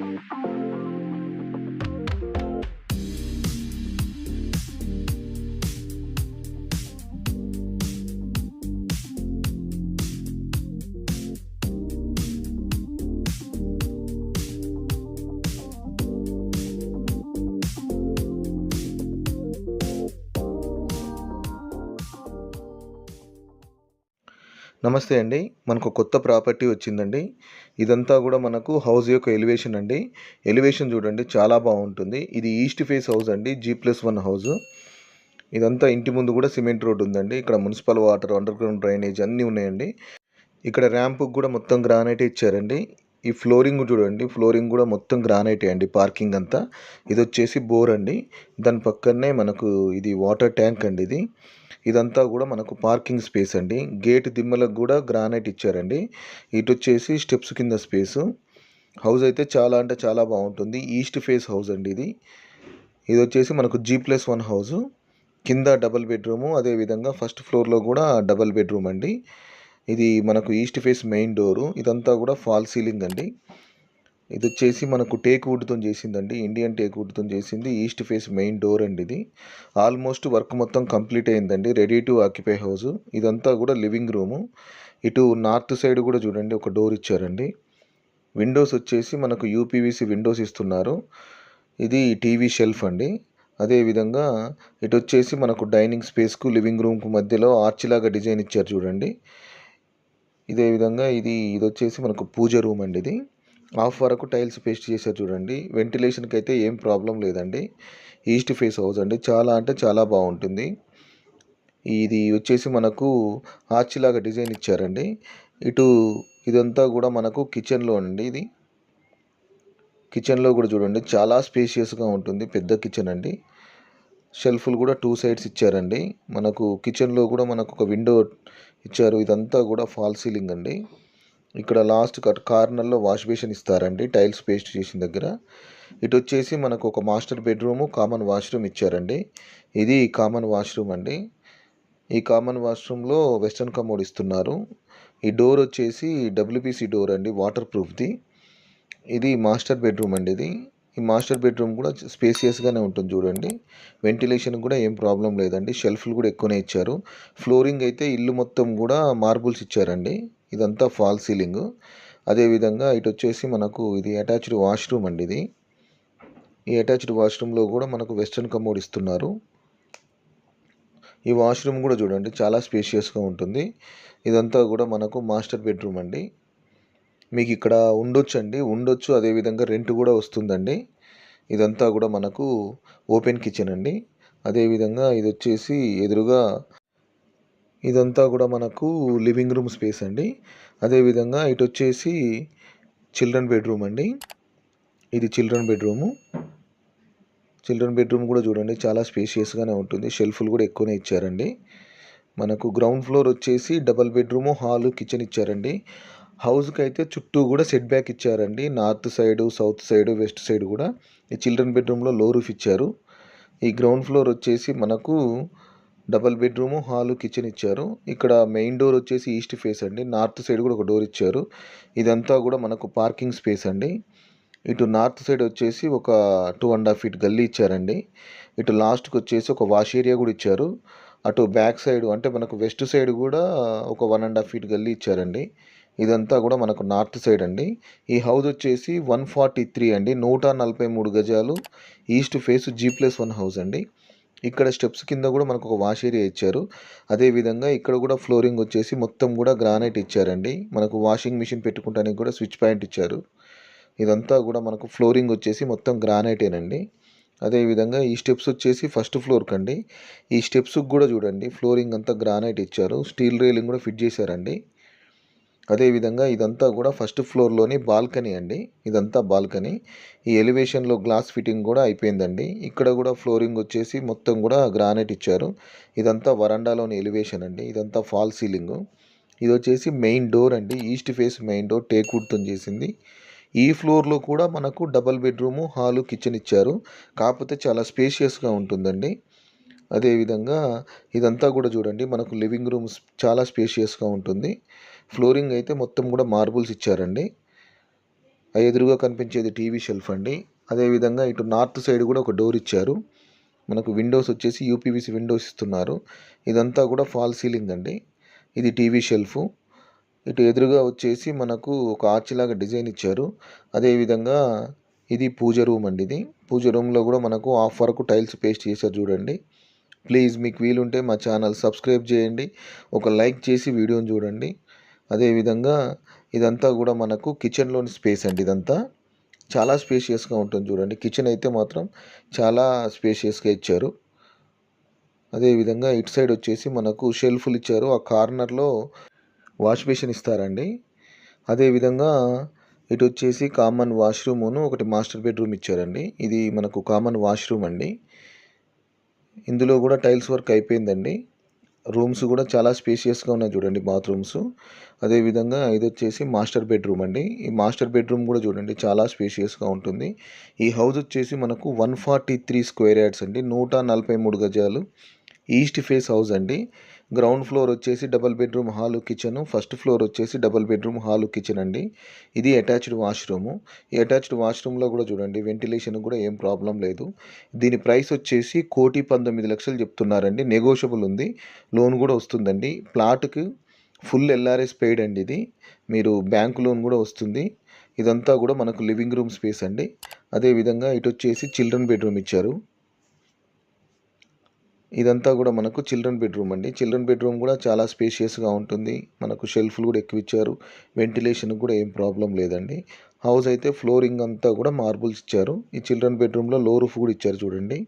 thank you నమస్తే అండి. మనకు కొత్త ప్రాపర్టీ వచ్చిందండి. ఇదంతా కూడా మనకు హౌస్ యొక్క ఎలివేషన్ అండి. ఎలివేషన్ చూడండి చాలా బాగుంటుంది. ఇది ఈస్ట్ ఫేస్ హౌస్ అండి జీ ప్లస్ వన్ హౌస్. ఇదంతా ఇంటి ముందు కూడా సిమెంట్ రోడ్ ఉందండి. ఇక్కడ municipal water underground drainage అన్నీ ఉన్నాయండి. ఇక్కడ ర్యాంపుకి కూడా మొత్తం గ్రానైట్ ఇచ్చారండి. ఈ ఫ్లోరింగ్ చూడండి ఫ్లోరింగ్ కూడా మొత్తం గ్రానైటే అండి పార్కింగ్ అంతా. ఇది వచ్చేసి బోర్ అండి. దాని పక్కనే మనకు ఇది వాటర్ ట్యాంక్ అండి ఇది. ఇదంతా కూడా మనకు పార్కింగ్ స్పేస్ అండి. గేట్ దిమ్మలకు కూడా గ్రానైట్ ఇచ్చారండి. ఇటు వచ్చేసి స్టెప్స్ కింద స్పేసు. హౌస్ అయితే చాలా అంటే చాలా బాగుంటుంది. ఈస్ట్ ఫేస్ హౌస్ అండి ఇది. ఇది వచ్చేసి మనకు జీ ప్లస్ వన్ హౌస్. కింద డబల్ బెడ్రూము అదేవిధంగా ఫస్ట్ ఫ్లోర్లో కూడా డబల్ బెడ్రూమ్ అండి. ఇది మనకు ఈస్ట్ ఫేస్ మెయిన్ డోరు. ఇదంతా కూడా ఫాల్ సీలింగ్ అండి. ఇది వచ్చేసి మనకు టేక్ వుడ్తో చేసిందండి. ఇండియన్ టేక్ వుడ్తో చేసింది. ఈస్ట్ ఫేస్ మెయిన్ డోర్ అండి ఇది. ఆల్మోస్ట్ వర్క్ మొత్తం కంప్లీట్ అయిందండి. Ready to occupy house. ఇదంతా కూడా లివింగ్ రూము. ఇటు నార్త్ సైడ్ కూడా చూడండి ఒక డోర్ ఇచ్చారండి. విండోస్ వచ్చేసి మనకు యూపీవీసీ విండోస్ ఇస్తున్నారు. ఇది టీవీ షెల్ఫ్ అండి. అదేవిధంగా ఇటు వచ్చేసి మనకు డైనింగ్ స్పేస్కు లివింగ్ రూమ్కు మధ్యలో ఆర్చ్ లాగా డిజైన్ ఇచ్చారు చూడండి. ఇదే విధంగా ఇది ఇది వచ్చేసి మనకు పూజ రూమ్ అండి ఇది. హాఫ్ వరకు టైల్స్ పేస్ట్ చేశారు చూడండి. వెంటిలేషన్కి అయితే ఏం ప్రాబ్లం లేదండి. ఈస్ట్ ఫేస్ హౌస్ అండి. చాలా అంటే చాలా బాగుంటుంది. ఇది వచ్చేసి మనకు ఆర్చిలాగా డిజైన్ ఇచ్చారండి. ఇటు ఇదంతా కూడా మనకు కిచెన్లో అండి ఇది. కిచెన్లో కూడా చూడండి. చాలా స్పేషియస్గా ఉంటుంది. పెద్ద కిచెన్ అండి. షెల్ఫ్లు కూడా టూ సైడ్స్ ఇచ్చారండి. మనకు కిచెన్లో కూడా మనకు ఒక విండో ఇచ్చారు. ఇదంతా కూడా ఫాల్ సీలింగ్ అండి. ఇక్కడ లాస్ట్ కట్ కార్నర్లో వాష్ బేషన్ ఇస్తారండి టైల్స్ పేస్ట్ చేసిన దగ్గర. ఇటు వచ్చేసి మనకు ఒక మాస్టర్ బెడ్రూము కామన్ వాష్రూమ్ ఇచ్చారండి. ఇది కామన్ వాష్రూమ్ అండి. ఈ కామన్ వాష్రూమ్లో వెస్ట్రన్ కమోడ్ ఇస్తున్నారు. ఈ డోర్ వచ్చేసి డబ్ల్యూపీసీ డోర్ అండి వాటర్ ప్రూఫ్ది. ఇది మాస్టర్ బెడ్రూమ్ అండి ఇది. ఈ మాస్టర్ బెడ్రూమ్ కూడా స్పేసియస్గానే ఉంటుంది చూడండి. వెంటిలేషన్ కూడా ఏం ప్రాబ్లం లేదండి. షెల్ఫ్లు కూడా ఎక్కువనే ఇచ్చారు. ఫ్లోరింగ్ అయితే ఇల్లు మొత్తం కూడా మార్బుల్స్ ఇచ్చారండి. ఇదంతా ఫాల్ సీలింగ్ అదేవిధంగా ఇటు వచ్చేసి మనకు ఇది అటాచ్డ్ వాష్రూమ్ అండి ఇది. ఈ అటాచ్డ్ వాష్రూమ్లో కూడా మనకు వెస్ట్రన్ కమోడ్ ఇస్తున్నారు. ఈ వాష్రూమ్ కూడా చూడండి చాలా స్పేషియస్గా ఉంటుంది. ఇదంతా కూడా మనకు మాస్టర్ బెడ్రూమ్ అండి. మీకు ఇక్కడ ఉండొచ్చు. అండి ఉండొచ్చు అదేవిధంగా రెంట్ కూడా వస్తుందండి. ఇదంతా కూడా మనకు ఓపెన్ కిచెన్ అండి. అదేవిధంగా ఇది వచ్చేసి ఎదురుగా ఇదంతా కూడా మనకు లివింగ్ రూమ్ స్పేస్ అండి. అదేవిధంగా ఇటు వచ్చేసి చిల్డ్రన్ బెడ్రూమ్ అండి. ఇది చిల్డ్రన్ బెడ్రూము. చిల్డ్రన్ బెడ్రూమ్ కూడా చూడండి. చాలా స్పేషియస్గానే ఉంటుంది. షెల్ఫ్లు కూడా ఎక్కువనే ఇచ్చారండి. మనకు గ్రౌండ్ ఫ్లోర్ వచ్చేసి డబల్ బెడ్రూము హాలు కిచెన్ ఇచ్చారండి. హౌస్కి అయితే చుట్టూ కూడా సెట్ బ్యాక్ ఇచ్చారండి. North side south side west side కూడా ఈ చిల్డ్రన్ బెడ్రూమ్లో లో రూఫ్ ఇచ్చారు. ఈ గ్రౌండ్ ఫ్లోర్ వచ్చేసి మనకు డబల్ బెడ్రూము హాలు కిచెన్ ఇచ్చారు. ఇక్కడ మెయిన్ డోర్ వచ్చేసి ఈస్ట్ ఫేస్ అండి. నార్త్ సైడ్ కూడా ఒక డోర్ ఇచ్చారు. ఇదంతా కూడా మనకు పార్కింగ్ స్పేస్ అండి. ఇటు నార్త్ సైడ్ వచ్చేసి ఒక టూ అండ్ హాఫ్ ఫీట్ గల్లీ ఇచ్చారండి. ఇటు లాస్ట్కి వచ్చేసి ఒక వాష్ ఏరియా కూడా ఇచ్చారు. అటు బ్యాక్ సైడ్ అంటే మనకు వెస్ట్ సైడ్ కూడా ఒక వన్ అండ్ హాఫ్ ఫీట్ గల్లీ ఇచ్చారండి. ఇదంతా కూడా మనకు నార్త్ సైడ్ అండి. ఈ హౌస్ వచ్చేసి వన్ ఫార్టీ త్రీ అండి. నూట నలభై మూడు గజాలు. East face G plus one house అండి. ఇక్కడ స్టెప్స్ కింద కూడా మనకు ఒక వాష్ ఏరియా ఇచ్చారు. అదేవిధంగా ఇక్కడ కూడా ఫ్లోరింగ్ వచ్చేసి మొత్తం కూడా గ్రానైట్ ఇచ్చారండి. మనకు వాషింగ్ మిషన్ పెట్టుకుంటానికి కూడా స్విచ్ పాయింట్ ఇచ్చారు. ఇదంతా కూడా మనకు ఫ్లోరింగ్ వచ్చేసి మొత్తం గ్రానైటేనండి. అదేవిధంగా ఈ స్టెప్స్ వచ్చేసి ఫస్ట్ ఫ్లోర్ కండి. ఈ స్టెప్స్కి కూడా చూడండి. ఫ్లోరింగ్ అంతా గ్రానైట్ ఇచ్చారు. స్టీల్ రైలింగ్ కూడా ఫిట్ చేశారండి. అదేవిధంగా ఇదంతా కూడా ఫస్ట్ ఫ్లోర్లోని బాల్కనీ అండి. ఇదంతా బాల్కనీ. ఈ ఎలివేషన్లో గ్లాస్ ఫిట్టింగ్ కూడా అయిపోయిందండి. ఇక్కడ కూడా ఫ్లోరింగ్ వచ్చేసి మొత్తం కూడా గ్రానైట్ ఇచ్చారు. ఇదంతా వరండాలోని ఎలివేషన్ అండి. ఇదంతా ఫాల్ సీలింగ్. ఇది వచ్చేసి మెయిన్ డోర్ అండి. East face main door teak వుడ్తో చేసింది. ఈ ఫ్లోర్లో కూడా మనకు డబల్ బెడ్రూము హాలు కిచెన్ ఇచ్చారు. కాకపోతే చాలా స్పేషియస్గా ఉంటుందండి. అదేవిధంగా ఇదంతా కూడా చూడండి మనకు లివింగ్ రూమ్స్ చాలా స్పేషియస్గా ఉంటుంది. ఫ్లోరింగ్ అయితే మొత్తం కూడా మార్బుల్స్ ఇచ్చారండి. ఎదురుగా కనిపించేది టీవీ షెల్ఫ్ అండి. అదేవిధంగా ఇటు నార్త్ సైడ్ కూడా ఒక డోర్ ఇచ్చారు. మనకు విండోస్ వచ్చేసి యూపీవీసీ విండోస్ ఇస్తున్నారు. ఇదంతా కూడా ఫాల్ సీలింగ్ అండి. ఇది టీవీ షెల్ఫ్. ఇటు ఎదురుగా వచ్చేసి మనకు ఒక ఆర్చిలాగా డిజైన్ ఇచ్చారు. అదేవిధంగా ఇది పూజ రూమ్ అండి ఇది. పూజ రూమ్లో కూడా మనకు హాఫ్ వరకు టైల్స్ పేస్ట్ చేశారు చూడండి. ప్లీజ్ మీకు వీలుంటే మా ఛానల్ సబ్స్క్రైబ్ చేయండి. ఒక లైక్ చేసి వీడియోని చూడండి. అదేవిధంగా ఇదంతా కూడా మనకు కిచెన్లోని స్పేస్ అండి ఇదంతా. చాలా స్పేషియస్గా ఉంటుంది చూడండి. కిచెన్ అయితే మాత్రం చాలా స్పేషియస్గా ఇచ్చారు. అదేవిధంగా ఇటు సైడ్ వచ్చేసి మనకు షెల్ఫ్లు ఇచ్చారు. ఆ కార్నర్లో వాష్ బేసిన్ ఇస్తారండి. అదేవిధంగా ఇటు వచ్చేసి కామన్ వాష్రూమును ఒకటి మాస్టర్ బెడ్రూమ్ ఇచ్చారండి. ఇది మనకు కామన్ వాష్రూమ్ అండి. ఇందులో కూడా టైల్స్ వర్క్ అయిపోయిందండి. రూమ్స్ కూడా చాలా స్పేషియస్గా ఉన్నాయి చూడండి బాత్రూమ్స్ అదేవిధంగా ఇది వచ్చేసి మాస్టర్ బెడ్రూమ్ అండి. ఈ మాస్టర్ బెడ్రూమ్ కూడా చూడండి చాలా స్పేషియస్గా ఉంటుంది. ఈ హౌస్ వచ్చేసి మనకు one forty three square yards అండి. నూట నలభై మూడు గజాలు ఈస్ట్ ఫేస్ హౌస్ అండి. గ్రౌండ్ ఫ్లోర్ వచ్చేసి double bedroom hall kitchen. First floor వచ్చేసి డబల్ బెడ్రూమ్ హాలు కిచెన్ అండి. ఇది అటాచ్డ్ వాష్రూము. ఈ అటాచ్డ్ వాష్రూమ్లో కూడా చూడండి వెంటిలేషన్ కూడా ఏం ప్రాబ్లం లేదు. దీని ప్రైస్ వచ్చేసి కోటి పంతొమ్మిది లక్షలు చెప్తున్నారండి. నెగోషియబుల్ ఉంది. లోన్ కూడా వస్తుందండి. ప్లాట్కి ఫుల్ ఎల్ఆర్ఎస్ పెయిడ్ అండి ఇది. మీరు బ్యాంక్ లోన్ కూడా వస్తుంది. ఇదంతా కూడా మనకు లివింగ్ రూమ్ స్పేస్ అండి. అదేవిధంగా ఇటు వచ్చేసి చిల్డ్రన్ బెడ్రూమ్ ఇచ్చారు. ఇదంతా కూడా మనకు చిల్డ్రన్ బెడ్రూమ్ అండి. చిల్డ్రన్ బెడ్రూమ్ కూడా చాలా స్పేషియస్గా ఉంటుంది. మనకు షెల్ఫ్లు కూడా ఎక్కువ ఇచ్చారు. వెంటిలేషన్ కూడా ఏం ప్రాబ్లం లేదండి. హౌస్ అయితే ఫ్లోరింగ్ అంతా కూడా మార్బుల్స్ ఇచ్చారు. ఈ చిల్డ్రన్ బెడ్రూమ్లో లో రూఫ్ కూడా ఇచ్చారు చూడండి.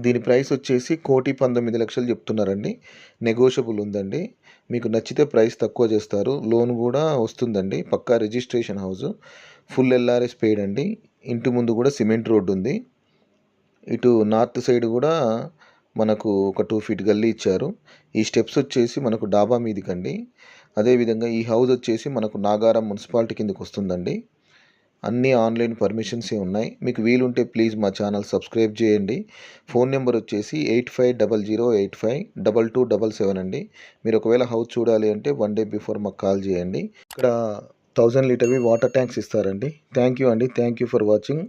దీని ప్రైస్ వచ్చేసి కోటి పంతొమ్మిది లక్షలు చెప్తున్నారండి. నెగోషియబుల్ ఉందండి. మీకు నచ్చితే ప్రైస్ తక్కువ చేస్తారు. లోన్ కూడా వస్తుందండి. పక్కా registration house. Full LRS paid అండి. ఇంటి ముందు కూడా సిమెంట్ రోడ్డు ఉంది. ఇటు నార్త్ సైడ్ కూడా మనకు ఒక టూ ఫీట్ గల్లీ ఇచ్చారు. ఈ స్టెప్స్ వచ్చేసి మనకు డాబా మీదికండి. అదేవిధంగా ఈ హౌస్ వచ్చేసి మనకు నాగారం మున్సిపాలిటీ కిందకి వస్తుందండి. అన్ని ఆన్లైన్ పర్మిషన్సే ఉన్నాయి. మీకు వీలుంటే ప్లీజ్ మా ఛానల్ సబ్స్క్రైబ్ చేయండి. ఫోన్ నెంబర్ వచ్చేసి eight five double zero eight five double two double seven అండి. మీరు ఒకవేళ హౌస్ చూడాలి అంటే వన్ డే బిఫోర్ మాకు కాల్ చేయండి. ఇక్కడ థౌజండ్ లీటర్వి వాటర్ ట్యాంక్స్ ఇస్తారండి. థ్యాంక్ యూ అండి. Thank you for watching